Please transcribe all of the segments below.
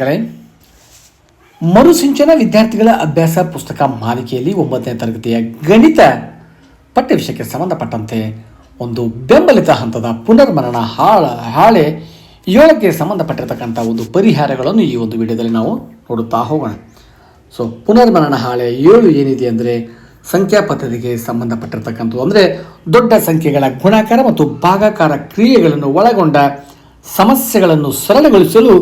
ಗಳೇ ಮರುಸಿಂಚನ ವಿದ್ಯಾರ್ಥಿಗಳ ಅಭ್ಯಾಸ ಪುಸ್ತಕ ಮಾಲಿಕೆಯಲ್ಲಿ ಒಂಬತ್ತನೇ ತರಗತಿಯ ಗಣಿತ ಪಠ್ಯ ವಿಷಯಕ್ಕೆ ಸಂಬಂಧಪಟ್ಟಂತೆ ಒಂದು ಬೆಂಬಲಿತ ಹಂತದ ಪುನರ್ಮರಣ ಹಾಳ, ಹಾಳೆ ಏಳಕ್ಕೆ ಸಂಬಂಧಪಟ್ಟಿರತಕ್ಕಂಥ ಒಂದು ಪರಿಹಾರಗಳನ್ನು ಈ ಒಂದು ವಿಡಿಯೋದಲ್ಲಿ ನಾವು ನೋಡುತ್ತಾ ಹೋಗೋಣ. ಸೊ ಪುನರ್ಮರಣ ಹಾಳೆ ಏಳು ಏನಿದೆ ಅಂದರೆ ಸಂಖ್ಯಾ ಪದ್ಧತಿಗೆ ಸಂಬಂಧಪಟ್ಟಿರ್ತಕ್ಕಂಥದ್ದು ಅಂದರೆ ದೊಡ್ಡ ಸಂಖ್ಯೆಗಳ ಗುಣಾಕಾರ ಮತ್ತು ಭಾಗಾಕಾರ ಕ್ರಿಯೆಗಳನ್ನು ಒಳಗೊಂಡ ಸಮಸ್ಯೆಗಳನ್ನು ಸರಳಗೊಳಿಸಲು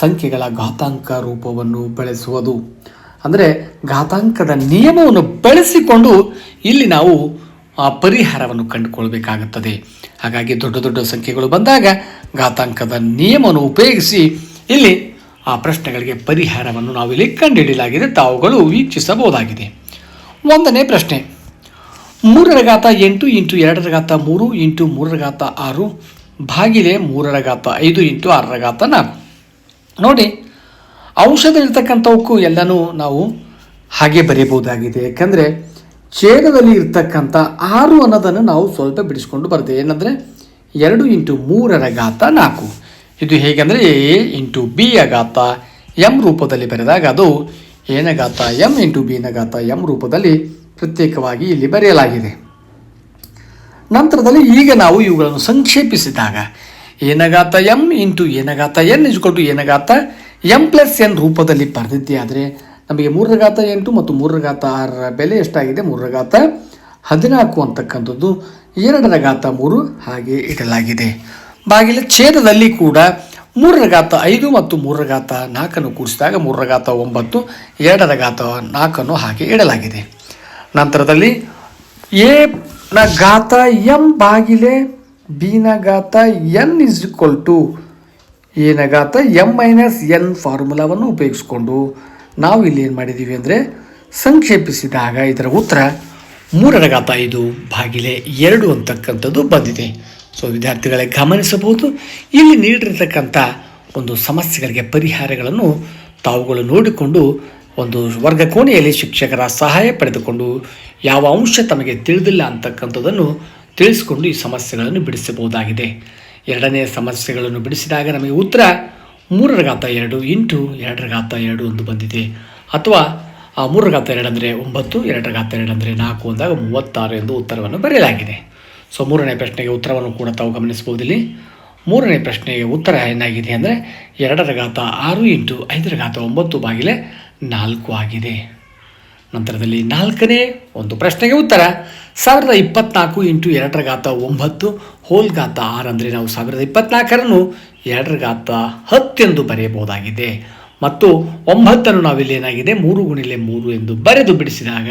ಸಂಖ್ಯೆಗಳ ಘಾತಾಂಕ ರೂಪವನ್ನು ಬಳಸುವುದು. ಅಂದರೆ ಘಾತಾಂಕದ ನಿಯಮವನ್ನು ಬಳಸಿಕೊಂಡು ಇಲ್ಲಿ ನಾವು ಆ ಪರಿಹಾರವನ್ನು ಕಂಡುಕೊಳ್ಬೇಕಾಗುತ್ತದೆ. ಹಾಗಾಗಿ ದೊಡ್ಡ ದೊಡ್ಡ ಸಂಖ್ಯೆಗಳು ಬಂದಾಗ ಘಾತಾಂಕದ ನಿಯಮವನ್ನು ಉಪಯೋಗಿಸಿ ಇಲ್ಲಿ ಆ ಪ್ರಶ್ನೆಗಳಿಗೆ ಪರಿಹಾರವನ್ನು ನಾವಿಲ್ಲಿ ಕಂಡುಹಿಡಿಯಲಾಗಿದೆ. ತಾವುಗಳು ವೀಕ್ಷಿಸಬಹುದಾಗಿದೆ. ಒಂದನೇ ಪ್ರಶ್ನೆ, ಮೂರರ ಘಾತ ಎಂಟು ಇಂಟು ಎರಡರ ಘಾತ ಮೂರು ಇಂಟು ಮೂರರ ಘಾತ ಆರು ಭಾಗಿಲೆ ಮೂರರ ಘಾತ ಐದು ಇಂಟು ಆರರ ಘಾತ ನಾಲ್ಕು. ನೋಡಿ ಅಂಶದಲ್ಲಿರ್ತಕ್ಕಂಥವಕ್ಕೂ ಎಲ್ಲನೂ ನಾವು ಹಾಗೆ ಬರೆಯಬಹುದಾಗಿದೆ. ಯಾಕಂದರೆ, ಛೇದದಲ್ಲಿ ಇರ್ತಕ್ಕಂಥ ಆರು ಅನ್ನೋದನ್ನು ನಾವು ಸ್ವಲ್ಪ ಬಿಡಿಸ್ಕೊಂಡು ಬರ್ತೇವೆ. ಏನಂದರೆ, ಎರಡು ಇಂಟು ಮೂರರ ಘಾತ ನಾಲ್ಕು. ಇದು ಹೇಗೆಂದರೆ, ಎ ಇಂಟು ಬಿ ಅಘಾತ ಎಂ ರೂಪದಲ್ಲಿ ಬರೆದಾಗ ಅದು ಏನ ಘಾತ ಎಂ ಇಂಟು ಬಿನ ಘಾತ ಎಂ ರೂಪದಲ್ಲಿ ಪ್ರತ್ಯೇಕವಾಗಿ ಇಲ್ಲಿ ಬರೆಯಲಾಗಿದೆ. ನಂತರದಲ್ಲಿ ಈಗ ನಾವು ಇವುಗಳನ್ನು ಸಂಕ್ಷೇಪಿಸಿದಾಗ ಏನಗಾತ ಎಂ ಇಂಟು ಏನಗಾತ ಎನ್ ಇಸ್ಕೊಟ್ಟು ಏನಗಾತ ಎಂ ಪ್ಲಸ್ ಎನ್ ರೂಪದಲ್ಲಿ ಬರೆದಿದ್ದೆ ಆದರೆ ನಮಗೆ ಮೂರರ ಘಾತ ಎಂಟು ಮತ್ತು ಮೂರರ ಘಾತ ಆರರ ಬೆಲೆ ಎಷ್ಟಾಗಿದೆ? ಮೂರರ ಘಾತ ಹದಿನಾಲ್ಕು ಅಂತಕ್ಕಂಥದ್ದು. ಎರಡರ ಘಾತ ಮೂರು ಹಾಗೆ ಇಡಲಾಗಿದೆ. ಬಾಗಿಲ ಛೇದದಲ್ಲಿ ಕೂಡ ಮೂರರ ಘಾತ ಐದು ಮತ್ತು ಮೂರರ ಘಾತ ನಾಲ್ಕನ್ನು ಕೂಡಿಸಿದಾಗ ಮೂರರ ಘಾತ ಒಂಬತ್ತು ಎರಡರ ಘಾತ ನಾಲ್ಕನ್ನು ಹಾಗೆ ಇಡಲಾಗಿದೆ. ನಂತರದಲ್ಲಿ ಎ ನ ಘಾತ ಎಂ ಬಾಗಿಲೆ ಬಿ ನ ಘಾತ ಎನ್ ಇಸ್ ಈಕ್ವಲ್ ಟು ಎನ ಘಾತ ಎಂ ಮೈನಸ್ ಎನ್ ಫಾರ್ಮುಲಾವನ್ನು ಉಪಯೋಗಿಸ್ಕೊಂಡು ನಾವು ಇಲ್ಲಿ ಏನು ಮಾಡಿದ್ದೀವಿ ಅಂದರೆ ಸಂಕ್ಷೇಪಿಸಿದಾಗ ಇದರ ಉತ್ತರ ಮೂರರ ಘಾತ ಐದು ಬಾಗಿಲೆ ಎರಡು ಅಂತಕ್ಕಂಥದ್ದು ಬಂದಿದೆ. ಸೊ ವಿದ್ಯಾರ್ಥಿಗಳೇ ಗಮನಿಸಬಹುದು. ಇಲ್ಲಿ ನೀಡಿರತಕ್ಕಂಥ ಒಂದು ಸಮಸ್ಯೆಗಳಿಗೆ ಪರಿಹಾರಗಳನ್ನು ತಾವುಗಳು ನೋಡಿಕೊಂಡು ಒಂದು ವರ್ಗ ಕೋಣೆಯಲ್ಲಿ ಶಿಕ್ಷಕರ ಸಹಾಯ ಪಡೆದುಕೊಂಡು ಯಾವ ಅಂಶ ತಮಗೆ ತಿಳಿದಿಲ್ಲ ಅಂತಕ್ಕಂಥದ್ದನ್ನು ತಿಳಿಸಿಕೊಂಡು ಈ ಸಮಸ್ಯೆಗಳನ್ನು ಬಿಡಿಸಬಹುದಾಗಿದೆ. ಎರಡನೇ ಸಮಸ್ಯೆಗಳನ್ನು ಬಿಡಿಸಿದಾಗ ನಮಗೆ ಉತ್ತರ ಮೂರರ ಘಾತ ಎರಡು ಇಂಟು ಎರಡರ ಘಾತ ಎರಡು ಎಂದು ಬಂದಿದೆ. ಅಥವಾ ಆ ಮೂರರ ಘಾತ ಎರಡು ಅಂದರೆ ಒಂಬತ್ತು ಎರಡರ ಘಾತ ಎರಡು ಅಂದರೆ ನಾಲ್ಕು ಅಂದಾಗ ಮೂವತ್ತಾರು ಎಂದು ಉತ್ತರವನ್ನು ಬರೆಯಲಾಗಿದೆ. ಸೊ ಮೂರನೇ ಪ್ರಶ್ನೆಗೆ ಉತ್ತರವನ್ನು ಕೂಡ ತಾವು ಗಮನಿಸಬಹುದು ಇಲ್ಲಿ ಮೂರನೇ ಪ್ರಶ್ನೆಗೆ ಉತ್ತರ ಏನಾಗಿದೆ ಅಂದರೆ ಎರಡರ ಘಾತ ಆರು ಇಂಟು ಐದರ ಘಾತ ಒಂಬತ್ತು ಬಾಗಿಲೆ ನಾಲ್ಕು ಆಗಿದೆ. ನಂತರದಲ್ಲಿ ನಾಲ್ಕನೇ ಒಂದು ಪ್ರಶ್ನೆಗೆ ಉತ್ತರ. ಸಾವಿರದ ಇಪ್ಪತ್ನಾಲ್ಕು ಇಂಟು ಎರಡರ ಗಾತ ಒಂಬತ್ತು, ಹೋಲ್ ಗಾತ ಆರು ಅಂದರೆ ನಾವು ಸಾವಿರದ ಇಪ್ಪತ್ನಾಲ್ಕರನ್ನು ಎರಡರ ಗಾತ ಹತ್ತೆಂದು ಬರೆಯಬಹುದಾಗಿದೆ. ಮತ್ತು ಒಂಬತ್ತನ್ನು ನಾವಿಲ್ಲಿ ಏನಾಗಿದೆ? ಮೂರು ಗುಣಿಲೆ ಮೂರು ಎಂದು ಬರೆದು ಬಿಡಿಸಿದಾಗ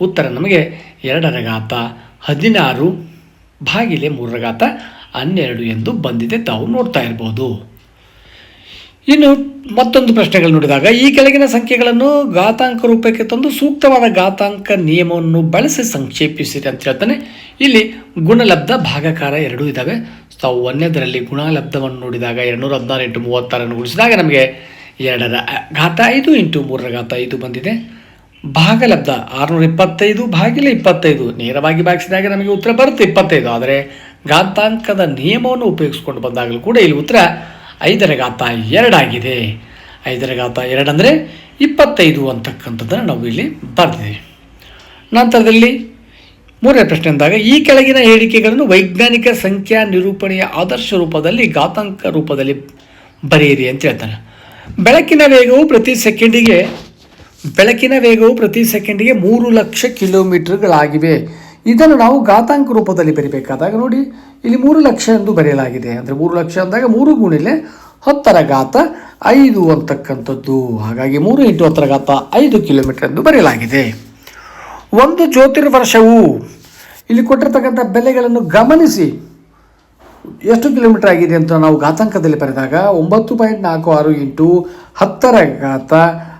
ಉತ್ತರ ನಮಗೆ ಎರಡರ ಗಾತ ಹದಿನಾರು ಭಾಗಿಲೆ ಮೂರರ ಗಾತ ಹನ್ನೆರಡು ಎಂದು ಬಂದಿದೆ ತಾವು ನೋಡ್ತಾ ಇರ್ಬೋದು. ಇನ್ನು ಮತ್ತೊಂದು ಪ್ರಶ್ನೆಗಳು ನೋಡಿದಾಗ, ಈ ಕೆಳಗಿನ ಸಂಖ್ಯೆಗಳನ್ನು ಘಾತಾಂಕ ರೂಪಕ್ಕೆ ತಂದು ಸೂಕ್ತವಾದ ಘಾತಾಂಕ ನಿಯಮವನ್ನು ಬಳಸಿ ಸಂಕ್ಷೇಪಿಸಿದೆ ಅಂತ ಹೇಳ್ತಾನೆ. ಇಲ್ಲಿ ಗುಣಲಬ್ಧ ಭಾಗಕಾರ ಎರಡೂ ಇದ್ದಾವೆ ತಾವು ಒಂದನೇದರಲ್ಲಿ ಗುಣಲಬ್ಧವನ್ನು ನೋಡಿದಾಗ ಎರಡುನೂರ ಹದಿನಾರು ಇಂಟು ಮೂವತ್ತಾರನ್ನು ಗುಣಿಸಿದಾಗ ನಮಗೆ ಎರಡರ ಘಾತ ಐದು ಇಂಟು ಮೂರರ ಘಾತ ಐದು ಬಂದಿದೆ. ಭಾಗಲಬ್ಧ ಆರುನೂರ ಇಪ್ಪತ್ತೈದು ಭಾಗಿಲೆ ಇಪ್ಪತ್ತೈದು. ನೇರವಾಗಿ ಭಾಗಿಸಿದಾಗ ನಮಗೆ ಉತ್ತರ ಬರುತ್ತೆ ಇಪ್ಪತ್ತೈದು. ಆದರೆ ಘಾತಾಂಕದ ನಿಯಮವನ್ನು ಉಪಯೋಗಿಸ್ಕೊಂಡು ಬಂದಾಗಲೂ ಕೂಡ ಇಲ್ಲಿ ಉತ್ತರ ಐದರ ಘಾತ ಎರಡಾಗಿದೆ ಐದರ ಘಾತ ಎರಡಂದರೆ ಇಪ್ಪತ್ತೈದು ಅಂತಕ್ಕಂಥದ್ದನ್ನು ನಾವು ಇಲ್ಲಿ ಬರೆದಿದ್ದೀವಿ. ನಂತರದಲ್ಲಿ ಮೂರನೇ ಪ್ರಶ್ನೆ ಅಂದಾಗ, ಈ ಕೆಳಗಿನ ಹೇಳಿಕೆಗಳನ್ನು ವೈಜ್ಞಾನಿಕ ಸಂಖ್ಯಾ ನಿರೂಪಣೆಯ ಆದರ್ಶ ರೂಪದಲ್ಲಿ, ಘಾತಾಂಕ ರೂಪದಲ್ಲಿ ಬರೆಯಿರಿ ಅಂತ ಹೇಳ್ತಾನೆ ಬೆಳಕಿನ ವೇಗವು ಪ್ರತಿ ಸೆಕೆಂಡಿಗೆ, ಬೆಳಕಿನ ವೇಗವು ಪ್ರತಿ ಸೆಕೆಂಡಿಗೆ ಮೂರು ಲಕ್ಷ ಕಿಲೋಮೀಟರ್ಗಳಾಗಿವೆ. ಇದನ್ನು ನಾವು ಘಾತಾಂಕ ರೂಪದಲ್ಲಿ ಬರಿಬೇಕಾದಾಗ ನೋಡಿ, ಇಲ್ಲಿ ಮೂರು ಲಕ್ಷ ಎಂದು ಬರೆಯಲಾಗಿದೆ. ಅಂದರೆ ಮೂರು ಲಕ್ಷ ಅಂದಾಗ ಮೂರು ಗುಣಿಲೆ ಹತ್ತರ ಘಾತ ಐದು ಅಂತಕ್ಕಂಥದ್ದು. ಹಾಗಾಗಿ ಮೂರು ಇಂಟು ಹತ್ತರ ಘಾತ ಐದು ಕಿಲೋಮೀಟರ್ ಎಂದು ಬರೆಯಲಾಗಿದೆ. ಒಂದು ಜ್ಯೋತಿರ್ವರ್ಷವು, ಇಲ್ಲಿ ಕೊಟ್ಟಿರ್ತಕ್ಕಂಥ ಬೆಲೆಗಳನ್ನು ಗಮನಿಸಿ. ಎಷ್ಟು ಕಿಲೋಮೀಟರ್ ಆಗಿದೆ ಅಂತ ನಾವು ಘಾತಾಂಕದಲ್ಲಿ ಬರೆದಾಗ ಒಂಬತ್ತು ಪಾಯಿಂಟ್ ನಾಲ್ಕು ಆರು ಇಂಟು ಹತ್ತರ ಘಾತ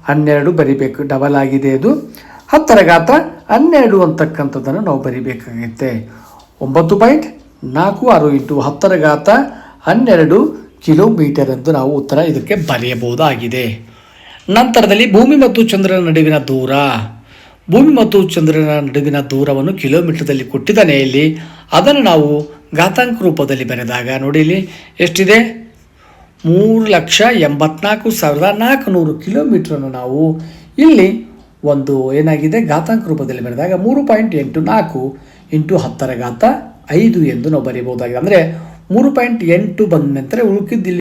ಹನ್ನೆರಡು ಬರಿಬೇಕು. ಡಬಲ್ ಆಗಿದೆ ಅದು. ಹತ್ತರ ಘಾತ ಹನ್ನೆರಡು ಅಂತಕ್ಕಂಥದ್ದನ್ನು ನಾವು ಬರಿಬೇಕಾಗುತ್ತೆ. ಒಂಬತ್ತು ಪಾಯಿಂಟ್ ನಾಲ್ಕು ಆರು ಇಂಟು ಹತ್ತರ ಘಾತ ಹನ್ನೆರಡು ಕಿಲೋಮೀಟರ್ ಎಂದು ನಾವು ಉತ್ತರ ಇದಕ್ಕೆ ಬರೆಯಬಹುದಾಗಿದೆ. ನಂತರದಲ್ಲಿ ಭೂಮಿ ಮತ್ತು ಚಂದ್ರನ ನಡುವಿನ ದೂರ. ಭೂಮಿ ಮತ್ತು ಚಂದ್ರನ ನಡುವಿನ ದೂರವನ್ನು ಕಿಲೋಮೀಟರ್ದಲ್ಲಿ ಕೊಟ್ಟಿದ್ದಾನೆ ಇಲ್ಲಿ ಅದನ್ನು ನಾವು ಘಾತಾಂಕ ರೂಪದಲ್ಲಿ ಬರೆದಾಗ ನೋಡಿ ಇಲ್ಲಿ ಎಷ್ಟಿದೆ? ಮೂರು ಲಕ್ಷ ಎಂಬತ್ನಾಲ್ಕು ಸಾವಿರದ ನಾಲ್ಕುನೂರು ಕಿಲೋಮೀಟ್ರನ್ನು ನಾವು ಇಲ್ಲಿ ಒಂದು ಏನಾಗಿದೆ? ಘಾತಾಂಕ ರೂಪದಲ್ಲಿ ಬರೆದಾಗ ಮೂರು ಪಾಯಿಂಟ್ ಎಂಟು ನಾಲ್ಕು ಇಂಟು ಹತ್ತರ ಘಾತ ಐದು ಎಂದು ನಾವು ಬರೆಯಬಹುದಾಗಿದೆ ಅಂದರೆ ಮೂರು ಪಾಯಿಂಟ್ ಎಂಟು ಬಂದ ನಂತರ ಉಳ್ಕಿದ್ದಿಲ್ಲಿ